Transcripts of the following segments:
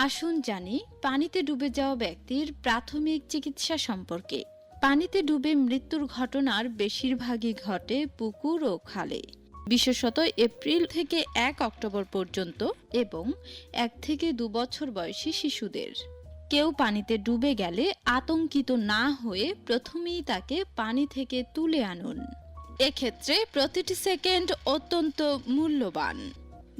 আসুন জানি, পানিতে ডুবে যাওয়া ব্যক্তির প্রাথমিক চিকিৎসা সম্পর্কে। পানিতে ডুবে মৃত্যুর ঘটনার বেশিরভাগই ঘটে পুকুর ও খালে। বিশেষত এপ্রিল থেকে এক অক্টোবর পর্যন্ত এবং এক থেকে দু বছর বয়সী শিশুদের। কেউ পানিতে ডুবে গেলে আতঙ্কিত না হয়ে প্রথমেই তাকে পানি থেকে তুলে আনুন। এক্ষেত্রে প্রতিটি সেকেন্ড অত্যন্ত মূল্যবান।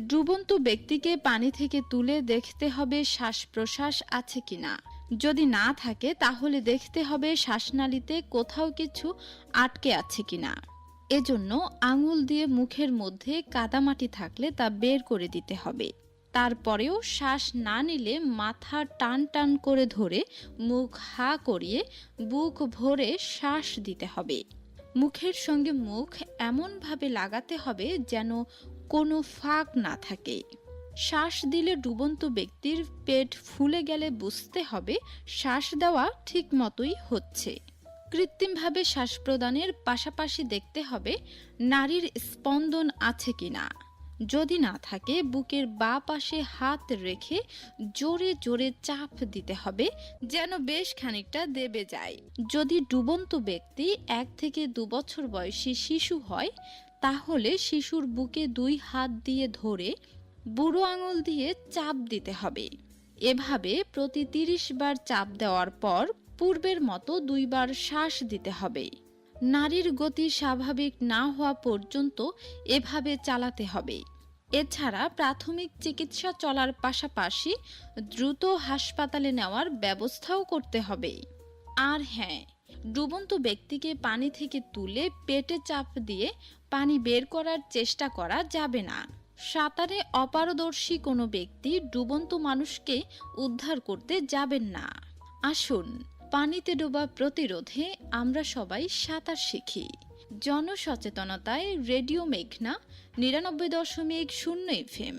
ডুবন্ত ব্যক্তিকে পানি থেকে তুলে দেখতে হবে শ্বাস প্রশ্বাস আছে কিনা। যদি না থাকে, তাহলে দেখতে হবে শ্বাসনালীতে কোথাও কিছু আটকে আছে কিনা। এজন্য আঙুল দিয়ে মুখের মধ্যে কাদামাটি থাকলে তা বের করে দিতে হবে। তারপরেও শ্বাস না নিলে মাথা টান টান করে ধরে মুখ হা করিয়ে বুক ভরে শ্বাস দিতে হবে। মুখের সঙ্গে মুখ এমনভাবে লাগাতে হবে যেন কোনো ফাঁক না থাকে শ্বাস দিলে ডুবন্ত ব্যক্তির পেট ফুলে গেলে বুঝতে হবে শ্বাস দেওয়া ঠিক মতোই হচ্ছে। কৃত্রিমভাবে শ্বাস প্রদানের পাশাপাশি দেখতে হবে, নারীর স্পন্দন আছে কিনা। যদি না থাকে, বুকের বা পাশে হাত রেখে জোরে জোরে চাপ দিতে হবে, যেন বেশ খানিকটা দেবে যায়। যদি ডুবন্ত ব্যক্তি এক থেকে দু বছর বয়সী শিশু হয়, তাহলে শিশুর বুকে দুই হাত দিয়ে ধরে বুড়ো আঙুল দিয়ে চাপ দিতে হবে। এভাবে প্রতি তিরিশ বার চাপ দেওয়ার পর পূর্বের মতো দুইবার শ্বাস দিতে হবে। নারীর গতি স্বাভাবিক না হওয়া পর্যন্ত এভাবে চালাতে হবে। এছাড়া প্রাথমিক চিকিৎসা চলার পাশাপাশি দ্রুত হাসপাতালে নেওয়ার ব্যবস্থাও করতে হবে। আর হ্যাঁ ডুবন্ত ব্যক্তিকে পানি থেকে তুলে পেটে চাপ দিয়ে পানি বের করার চেষ্টা করা যাবে না। সাঁতারে অপারদর্শী কোনো ব্যক্তি ডুবন্ত মানুষকে উদ্ধার করতে যাবেন না। আসুন পানিতে ডোবা প্রতিরোধে আমরা সবাই সাঁতার শিখি। জনসচেতনতায় রেডিও মেঘনা নিরানব্বই দশমিক শূন্য এফএম।